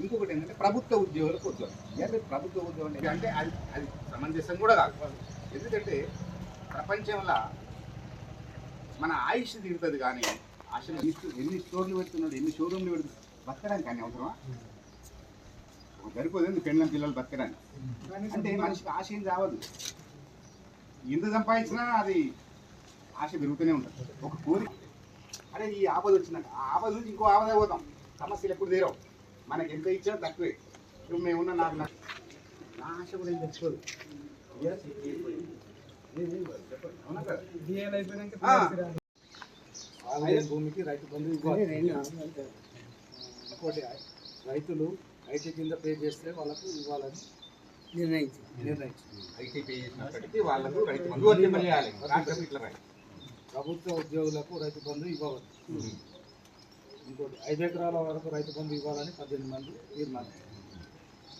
ఇంకొకటి ఏంటంటే ప్రభుత్వ ఉద్యోగులకు ఉద్యోగం అంటే ప్రభుత్వ ఉద్యోగం అంటే- అది అది సమంజసం కూడా కాదు. ఎందుకంటే ప్రపంచంలో మన ఆయుష్ తీరుతుంది కానీ అసలు ఎన్ని స్టో- ఎన్ని స్టోర్లు పెడుతున్నాడు ఎన్ని షోరూమ్లు పెడుతున్నాడు బతకడానికి కానీ అవసరమా? సరిపోతుంది పెళ్ళం పిల్లలు బతకడానికి? అంటే మనిషికి ఆశ ఏం రావద్దు. ఎంత సంపాదించినా అది ఆశ పెరుగుతూనే ఉంటుంది. ఒక కోరిక అరే ఈ ఆపద వచ్చినాక ఆ ఆపద నుంచి ఇంకో ఆపద పోతాం. సమస్యలు ఎప్పుడు తీరవు. మనకి ఎంత ఇచ్చినా తక్కువే. ఇప్పుడు మేమున్న నాకు నా నా ఆశ కూడా ఏం తెచ్చుకోదు. భూమికి రైతు బంధు ఇంకోటి రైతులు ఐటీ కింద పే చేస్తే వాళ్ళకు ఇవ్వాలని నిర్ణయించి నిర్ణయించింది ఐటీ పే చేసినప్పటికీ వాళ్ళకు రైతు బంధు వర్తింపజేయాలి. రాష్ట్రం. ప్రభుత్వ ఉద్యోగులకు రైతు బంధు ఇవ్వవచ్చు ఇంకోటి ఐదు ఎకరాల వరకు రైతు బంధు ఇవ్వాలని పద్దెనిమిది మంది తీర్మానం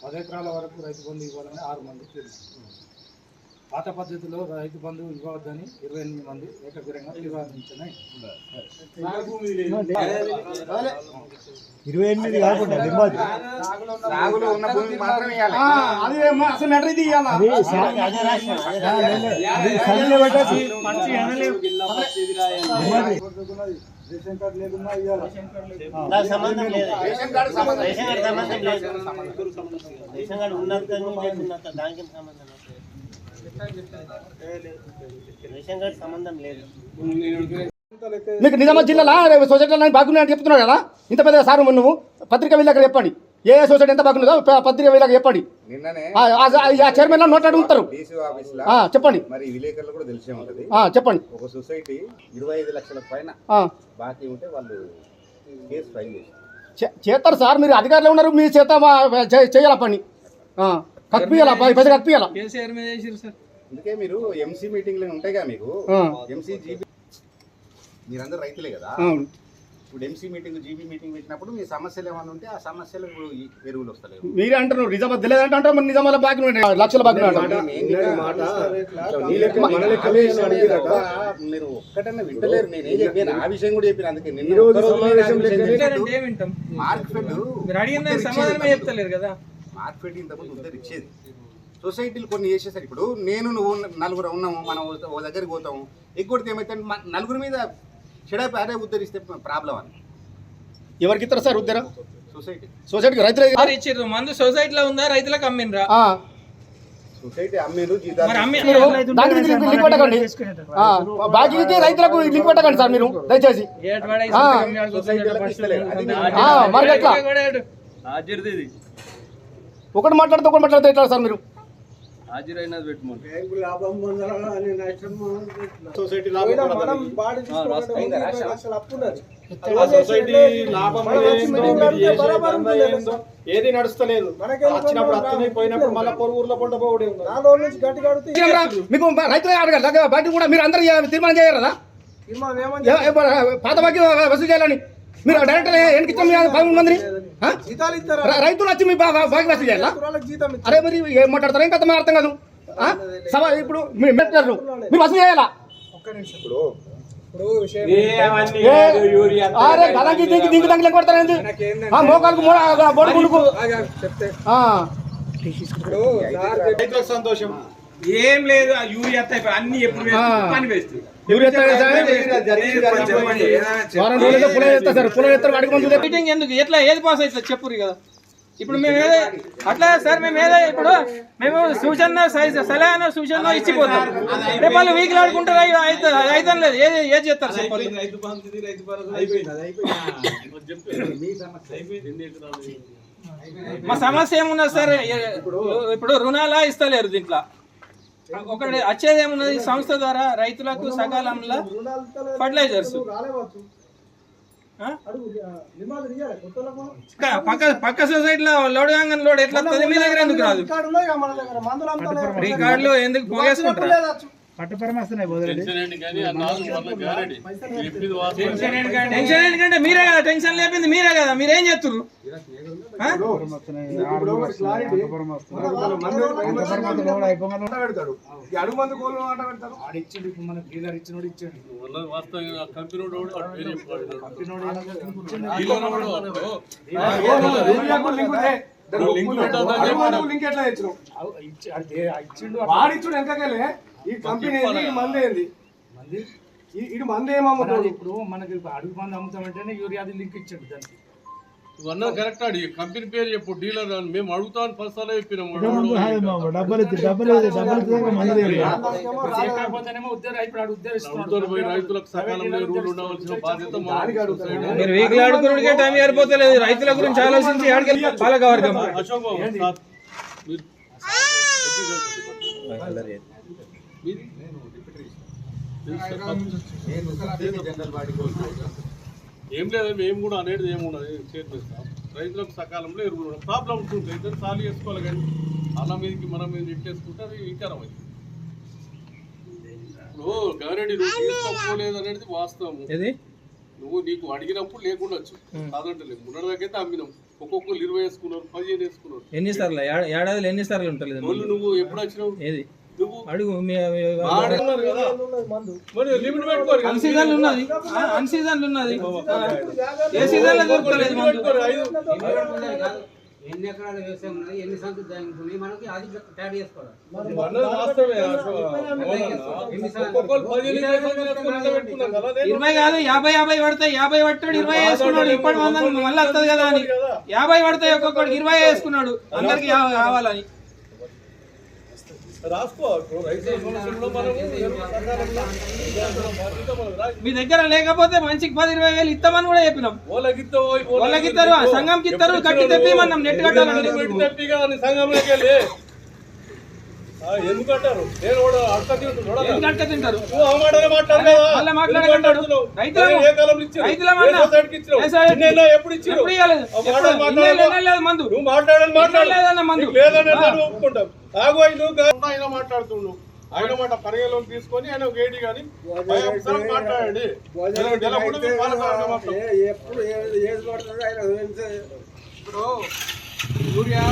పది ఎకరాల వరకు రైతు బంధు ఇవ్వాలని ఆరు మంది తీర్మానం పాత పద్ధతిలో రైతు బంధు ఇవ్వవద్దని ఇరవై ఎనిమిది మంది ఏకగ్రంగా తీర్మానించినాయి ఇరవై ఎనిమిది కాకుండా. రేషన్ కార్డు ఇవ్వాలి. సంబంధం లేదు రేషన్ కార్డు సంబంధం రేషన్ కార్డు సంబంధం లేదు. సంబంధం. రేషన్ కార్డు ఉన్నంత లేకున్నంత దానికి సంబంధం కార్డు సంబంధం లేదు. మీకు నిజామాబాద్ జిల్లాలో సొసైటీలో బాగున్నాయి అని చెప్తున్నాడు కదా? ఇంత పెద్ద సారు నువ్వు? పత్రిక వీళ్ళకి చెప్పండి. ఏ ఏ సొసైటీ ఎంత బాగున్నదో ప- పత్రిక వీళ్ళకి చెప్పండి. నిన్ననే ఆ, ఆ- ఆ చైర్మన్ నోట్ అడుగుతారు చెప్పండి. మరి విలేకరులు కూడా తెలిసే ఉంటది. ఆ, చెప్పండి. ఒక సొసైటీ ఇరవై ఐదు లక్షల పైన ఆ, బాకీ ఉంటే వాళ్ళు కేసు ఫైల్ చేస్తారు. సార్ మీరు అధికారులు ఉన్నారు మీ చేత చేయాల పని? కప్పియాలా పైసలు కప్పియాలా కేసీఆర్ మీద చేసిరు సార్. అందుకే మీరు ఎంసీ మీటింగ్లు ఉంటాయిగా మీకు. ఎంసీ జీబీ మీరందరూ రైతులే కదా? ఇప్పుడు ఎంసీ మీటింగ్ జీబీ మీటింగ్ పెట్టినప్పుడు మీ సమస్యలు ఏమైనా ఉంటే ఆ సమస్యలు ఇప్పుడు ఈ ఎరువులు వస్తలేవు. మీరే అంటున్నారు నిజామాబాద్ తెలియదంటే అంటారు మరి నిజామాబాద్ బాకీ లక్షల బాకీ అంటారు. మీరు ఒక్కటన్నా వింటలేరు నేను ఏం చెప్పాను? ఆ విషయం కూడా చెప్పిన అందుకే మార్కెట్ మీరు అడిగిన సమాధానమే చెప్తలేరు కదా. మార్కెట్ ఇంతకుముందు ఉద్దరు ఇచ్చేది సొసైటీలు కొన్ని చేసేసరికి ఇప్పుడు నేను నువ్వు నలుగురు ఉన్నాము మనం ఓ- ఓ దగ్గరికి పోతాము. ఎగ్గొడితే ఏమైతే నలుగురి మీద చెడపి అదే ఉద్ధరిస్తే ప్రాబ్లం అని. ఎవరికి ఇస్తారు సార్ ఉద్దర సొసైటీ. సొసైటీకి రైతులే ఇచ్చిర్రు. మందు సొసైటీలో ఉందా? రైతులకు అమ్మిండ్రా? సొసైటీ అమ్మేరు బాకీకి రైతులకు లింక్ పెట్టకండి సార్ మీరు దయచేసి. వస్తుంది సొసైటీలకు ఫస్ట్. ఇస్తలేరు. అది ఆ, మరి? సొసైటీ లాభం మనం బాడీ లక్షల అప్పు. సొసైటీ లాభం ఏందో, నడుస్తలేదు. వచ్చినప్పుడు పోయినప్పుడు మళ్ళీ ఊర్లో పంట పోవడే ఇచ్చినారా? మీకు రైతులే అడగాలి బాకీ కూడా మీరు అందరూ తీర్మానం చేయరు పాత బాకీ వసూలు చేయాలని. మీరు డైరెక్ట్ ఎన్నికి ఇచ్చాం మీ పదమూడు మందిని? రైతులు వచ్చి మీ బా- బా- బాకీ వసూలు చేయాలా? అరే మరి ఏం మాట్లాడతారు? ఇంకా అర్థం అర్థం కాదు? సభ ఇప్పుడు మీరు మెట్టారు మీరు వసూలు చేయాలా? ఒక్క నిమిషం. ఇప్పుడు ఏ, అరే గదంకి దంగి ఆ మోకాలకు చెప్తే. సంతోషం. ఏం లేదు ఆ యూరియా అన్ని ఎప్పుడు. పని వేస్ట్. మీటింగ్ ఎందుకు? ఎట్లా ఏది పాస్ అవుతుంది చెప్పురు కదా. ఇప్పుడు మేము ఏదో అట్లా సార్ మేము ఏదో ఇప్పుడు మేము సూచన సై- సలహా సూచన ఇచ్చిపోతాం. రేపు వాళ్ళు వీక్లు ఆడుకుంటారు అయితే లేదు ఏది ఏది చేస్తారు మా సమస్య. ఏమున్నది సార్? ఇప్పుడు రుణాలా ఇస్తలేరు దీంట్లో. ఒకటి వచ్చేది ఏమున్నది సంస్థ ద్వారా రైతులకు సకాలంలో. ఫర్టిలైజర్స్ పక్క- పక్క సొసైటీలో లోడ్ కాగానే లోడ్ ఎట్లా మీ దగ్గర ఎందుకు రాదు. రికార్డులు ఎందుకు పోగేసుకుంటారా. టెన్షన్ ఎందుకంటే మీరే కదా టెన్షన్ లేపింది మీరే కదా మీరేం చేస్తున్నారు ఇచ్చాడు. వాడిచ్చుడు వెనకకెళ్ళే. ఈ కంపెనీ ఏంది ఈ మంది? ఏంది మంది ఇటు మంది ఏమమ్ముతాడు ఇప్పుడు మనకి అడుగు మంది అమ్ముతామంటేనే యూరియాది లింక్ ఇచ్చాడు దానికి. అన్నది కరెక్ట్ అడి కంపెనీ పేరు చెప్పు డీలర్ అని. మేము అడుగుతామని ఫస్ట్ చెప్పినాం కాకపోతేనేమో ఉద్యోగం ఇప్పుడు ఆడు ఉద్యోగం ప్రభుత్వం ఇస్తున్నాడు పోయి రైతులకు సకాలంలో ఎరువులు ఉండవలసిన బాధ్యత. మీరు వీకులు టైం సరిపోతలేదు రైతుల గురించి ఆలోచించి ఆడికి పాలక వర్గం అశోక్ బాబు ఏం లేదు మేము కూడా అనేది ఏమున్నది చేర్పిస్తాం రైతులకు సకాలంలో ఎరువులు ఉండవు. ప్రాబ్లం ఉంటుంది రైతులు సాలు చేసుకోవాలి కానీ అలా మీదకి మనం మీద నెట్టేసుకుంటే అది వికారం అయింది ఇప్పుడు గవర్నమెంట్ నువ్వు తీసుకోలేదు అనేది వాస్తవం. ఏది? నువ్వు నీకు అడిగినప్పుడు లేకుండొచ్చు కాదంటలేదు. ఉన్నదాకైతే అమ్మినాం. ఒక్కొక్కరు ఇరవై వేసుకున్నారు పదిహేను వేసుకున్నారు. ఎన్ని సార్లు? ఏడాదిలో ఎన్ని సార్లు ఉంటుంది నువ్వు ఎప్పుడు వచ్చినావు? ఏది? అడుగు ఉన్నది ఉన్నది ఏ సీజన్లో దొరకలేదు. ఎన్ని ఎకరాల వ్యవసాయం ఉన్నది ఎన్ని దానికి మనకి అది ట్యాడ్ చేసుకోవాలి ఇరవై కదా యాభై యాభై పడతాయి యాభై పట్టాడు ఇరవై వేసుకున్నాడు ఇప్పటి వంద మళ్ళీ వస్తుంది కదా అని యాభై పడతాయి ఒక్కొక్కడికి ఇరవై వేసుకున్నాడు అందరికి కావాలని మీ దగ్గర లేకపోతే మంచికి పది ఇరవై వేలు ఇస్తామని కూడా చెప్పినాం. వాళ్ళకి ఇస్తారు, సంఘంకి ఇస్తారు, కట్టి? తెప్పిమన్నాం, నెట్ కట్టాలని. సంఘంలోకి వెళ్ళి ఆ, ఎందుకు అంటారు నేను కూడా అడక తింటారు. మాట్లాడుతున్నావు? ఎప్పుడు ఇచ్చారు? నువ్వు మాట్లాడని మాట్లాడు. లేదన్న మందు. నీకు లేదని ఆ. నేను ఒప్పుకుంటాం ఆగు ఆయన మాట్లాడుతుండు. ఆయన మాట పరిగణలోకి తీసుకొని ఆయన ఒక ఏడి కానీ మాట్లాడండి. ఎప్పుడు ఏది పడుతుందో ఆయన ఇప్పుడు యూరియా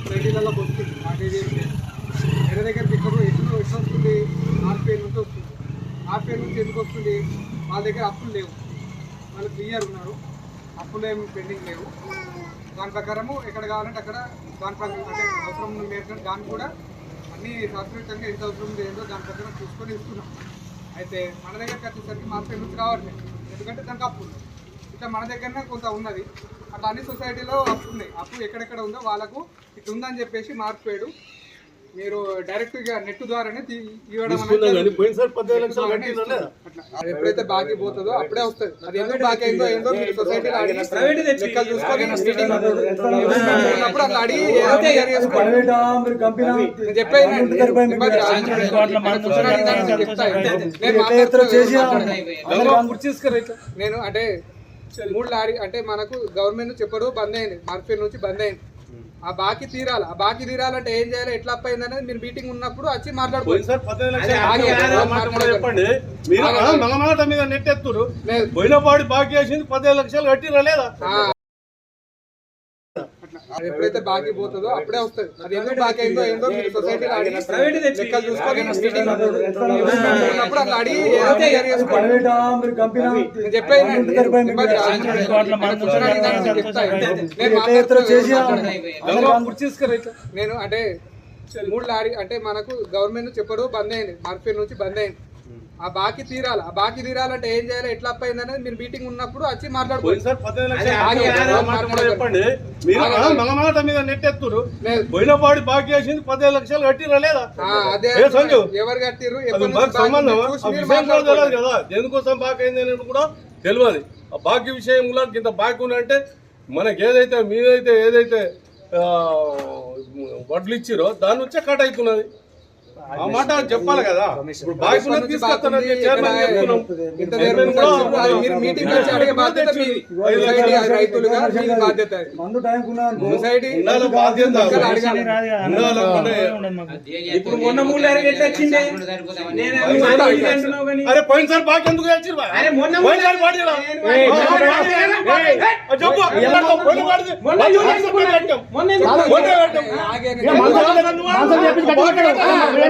ఉన్నది రెడ్డిలలో వస్తుంది నాకేది ఎడ దగ్గర ఇక్కడ ఎటు ఎట్లా వస్తుంది ఆర్పిఐ నుంచి వస్తుంది. ఆర్పిఐ నుంచి ఎందుకు వస్తుంది? వాళ్ళ దగ్గర అప్పులు లేవు. వాళ్ళు క్లియర్ ఉన్నారు. అప్పులు ఏమి పెండింగ్ లేవు. దాని ప్రకారము ఎక్కడ కావాలంటే అక్కడ దాని ప్రకారం అంటే అవసరం మేరకు దాన్ని కూడా అన్ని శాస్త్రీయంగా ఎంత అవసరం లేదో దాని ప్రకారం చూసుకొని ఇస్తున్నాం. అయితే మన దగ్గరికి వచ్చేసరికి మార్కెట్ నుంచి రావట్లేదు. ఎందుకంటే దానికి అప్పు ఉంది ఇట్లా మన దగ్గరనే కొంత ఉన్నది. అట్లా అన్ని సొసైటీలో అప్పు ఉన్నాయి అప్పు ఎక్కడెక్కడ ఉందో వాళ్ళకు ఇట్లా ఉందని చెప్పేసి మార్పేడు మీరు డైరెక్ట్గా నెట్ ద్వారానే ఎప్పుడైతే బాకీ పోతుందో అప్పుడే వస్తుంది. అది ఎందుకు బాకీ అయిందో ఏందో మీరు చూసుకొని ఉన్నప్పుడు అట్లా అడిగి. నేను అంటే మూడు లారీ అంటే మనకు గవర్నమెంట్ చెప్పడు బంద్ అయింది. మార్కెట్ నుంచి బంద్ అయింది. ఆ బాకీ తీరాలి. ఆ బాకీ తీరాలంటే ఏం చేయాలి? ఎట్లా అప్ అయింది అనేది మీరు మీటింగ్ ఉన్నప్పుడు వచ్చి మాట్లాడుకోవచ్చు పోయినసారి పద్దెనిమిది లక్షలు ఆగి కట్టినా ఆగి మాట కూడా చెప్పండి. పోయిన పాడి బాకీ వేసింది పదిహేను లక్షలు కట్టిరా లేదా? ఎప్పుడైతే బాకీ పోతుందో అప్పుడే వస్తుంది. అది ఎందుకు బాకీ అయిందో ఏందో మీరు సొసైటీలో అడిగి లెక్కలు చూసుకొని మీటింగ్ ఉన్నప్పుడు అట్లా అడిగి ఏదో క్లియర్ చేసుకోండి. నేను అంటే మూడు లారీ అంటే మనకు గవర్నమెంట్ చెప్పడు బంద్ అయింది. మార్కెట్ నుంచి బంద్ అయింది. ఆ బాకీ తీరాలి. ఆ బాకీ తీరాలంటే ఏం చేయాలి? ఎట్లా అయింది అనేది మీరు మీటింగ్ ఉన్నప్పుడు వచ్చి మాట్లాడుకోవచ్చు పోయినసారి పద్దెనిమిది లక్షలు ఆగి కట్టినా ఆగి మాట కూడా చెప్పండి. మీరు ఆ, మన మాట మీద నెట్టెత్తురు లేదు. పోయిన పాడి బాకీ వేసింది పదిహేను లక్షలు కట్టిరా లేదా? ఎవరు సంబంధం. మాట్లాడుకోండి. కదా. దేనికోసం బాకీ అయింది అనేది కూడా తెలియదు. ఆ బాకీ విషయంలో ఇంత బాకీ ఉందంటే మనకి ఏదైతే మీదైతే ఏదైతే వడ్లు ఇచ్చిరో దాని నుంచే కట్ అవుతున్నది. ఆ మాట చెప్పాలి కదా. ఇప్పుడు బాయ్స్ తీసుకొస్తానని మీటింగ్ వచ్చి అడిగే బాధ్యత రైతులుగా మీది బాధ్యత సొసైటీ బాధ్యత. ఇప్పుడు మొన్న మూడు ఎట్లా వచ్చింది అరే పోయినసారి బాగా ఎందుకు పార్టీ? మొన్న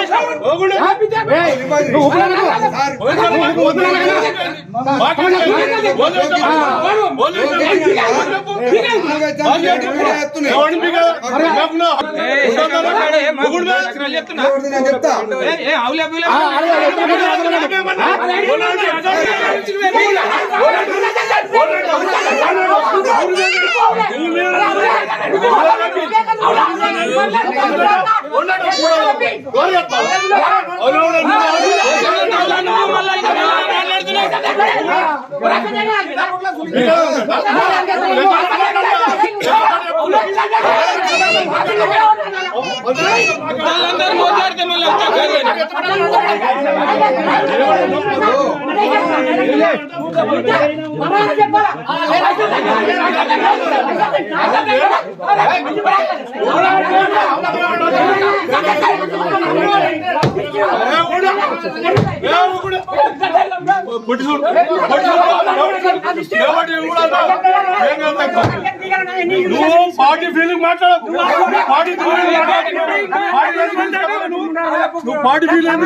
చెప్తా పెట్టాం. ఇక నువ్వు పార్టీ ఫీలింగ్ మాట్లాడకు. పార్టీ నువ్వు పార్టీ ఫీలింగ్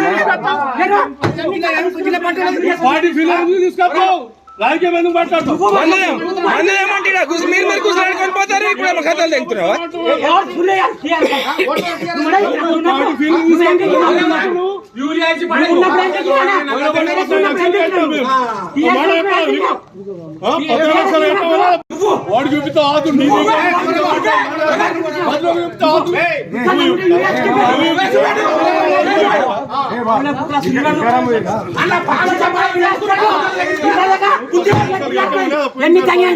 పార్టీ ఫీలింగ్ తీసుకొస్తావు. రాజకీయం ఎందుకు మాట్లాడతావు? మీరు మీరు కూర్చొని పోతారు ఇప్పుడు ఏమో కథలు తెగుతున్నావా యూరియా ఇచ్చి వాడు చూపిస్తా ఆదు ఎన్ని తగ్గాయి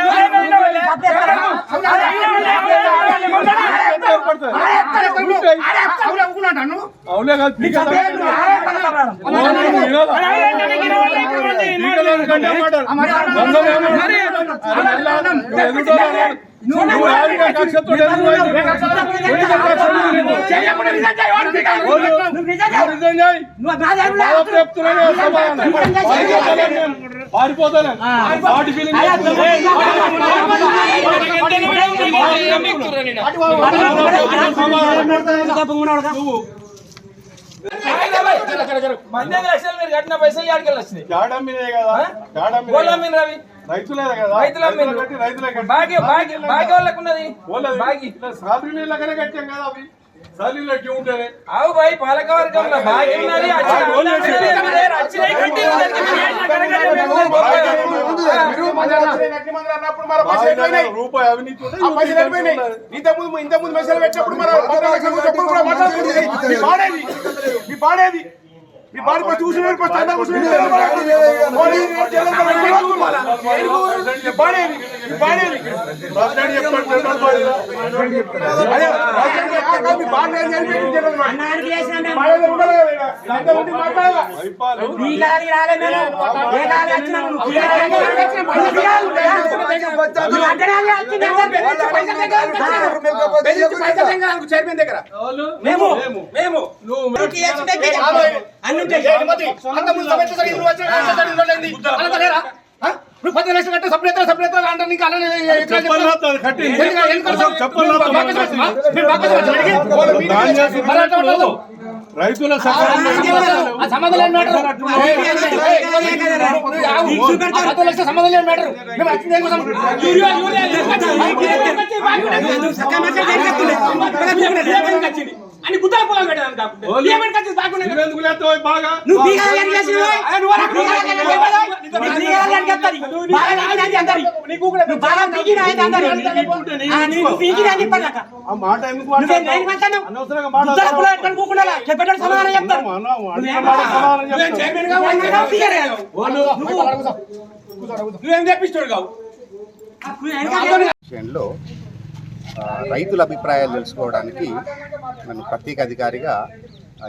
అవులే కాదు ఎవరికో కక్షతో పారిపోతాను ఫీలింగ్ పన్నెండు లక్షలు మీరు కట్టిన పైసలు గోళ మీద రవి రైతులే కదా రైతుల బాగి బాగి బాగి వాళ్ళకు ఉన్నది బాగి నీళ్ళగానే కట్టాం కదా అవి డ్యూ ఉంటేనే అవు బాయ్ పాలక వర్గంలో బాగి ఉన్నది? రూపాయి అవినీతి? ఇంతకుముందు ఇంతకుముందు మెసేజ్ పెట్టినప్పుడు మన పది మీ బాడీ కొంచెం కూర్చుని కొంచెం చందా కూర్చుని బాడీ బాడీ. బాడీ చైర్మన్ దగ్గర. మేము మేము. మేము. నువ్వు పది లక్షలు కట్టే సభ్యత్వ సభ్యత్వ అంటే నీకు అలానే. రైతుల సంబంధం లేని పది లక్షల లేని. మేము వచ్చింది వచ్చింది అని గుత్తాల పొలం పెట్టాను కాకుండా ఏమని ఖర్చు బాగుండే నువ్వెందుకు లేస్తావు బాగా? నువ్వు చేసినావు? చేస్తావు? చేస్తావు. బాగా అందరి. బాగా అందరి. ఆ మాట ఎందుకు? నేను మాట్లాడను. అనవసరంగా మాట పొలం? చెప్పేటోడు సమాధానం మాట సమాధానం. చైర్మన్ బీగారే తెప్పిస్తాడు కావు? విషయంలో రైతుల అభిప్రాయాలు తెలుసుకోవడానికి నన్ను ప్రత్యేక అధికారిగా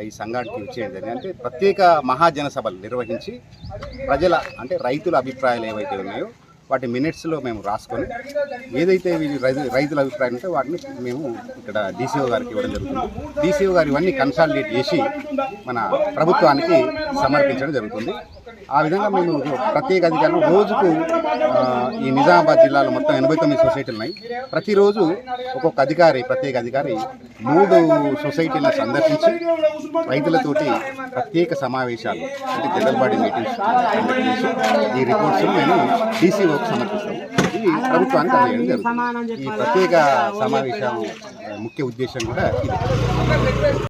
ఈ సంఘానికి ఇచ్చేయండి అంటే ప్రత్యేక మహాజన సభలు నిర్వహించి ప్రజల అంటే రైతుల అభిప్రాయాలు ఏవైతే ఉన్నాయో వాటి మినిట్స్లో మేము రాసుకొని ఏదైతే రైతు రైతుల అభిప్రాయం ఉంటే వాటిని మేము ఇక్కడ డీసీఓ గారికి ఇవ్వడం జరుగుతుంది. డీసీఓ గారు ఇవన్నీ కన్సాలిడేట్ చేసి మన ప్రభుత్వానికి సమర్పించడం జరుగుతుంది. ఆ విధంగా మేము ప్రత్యేక అధికారులు రోజుకు ఈ నిజామాబాద్ జిల్లాలో మొత్తం ఎనభై తొమ్మిది సొసైటీలు ఉన్నాయి. ప్రతిరోజు ఒక్కొక్క అధికారి ప్రత్యేక అధికారి మూడు సొసైటీలను సందర్శించి రైతులతోటి ప్రత్యేక సమావేశాలు అంటే జనరల్ బాడీ మీటింగ్స్ ఈ రిపోర్ట్స్ మేము డీసీఓకి సమర్పిస్తాం. ఇది ప్రభుత్వానికి అందజేయడం జరుగుతుంది. ఈ ప్రత్యేక సమావేశం ముఖ్య ఉద్దేశం కూడా ఇది.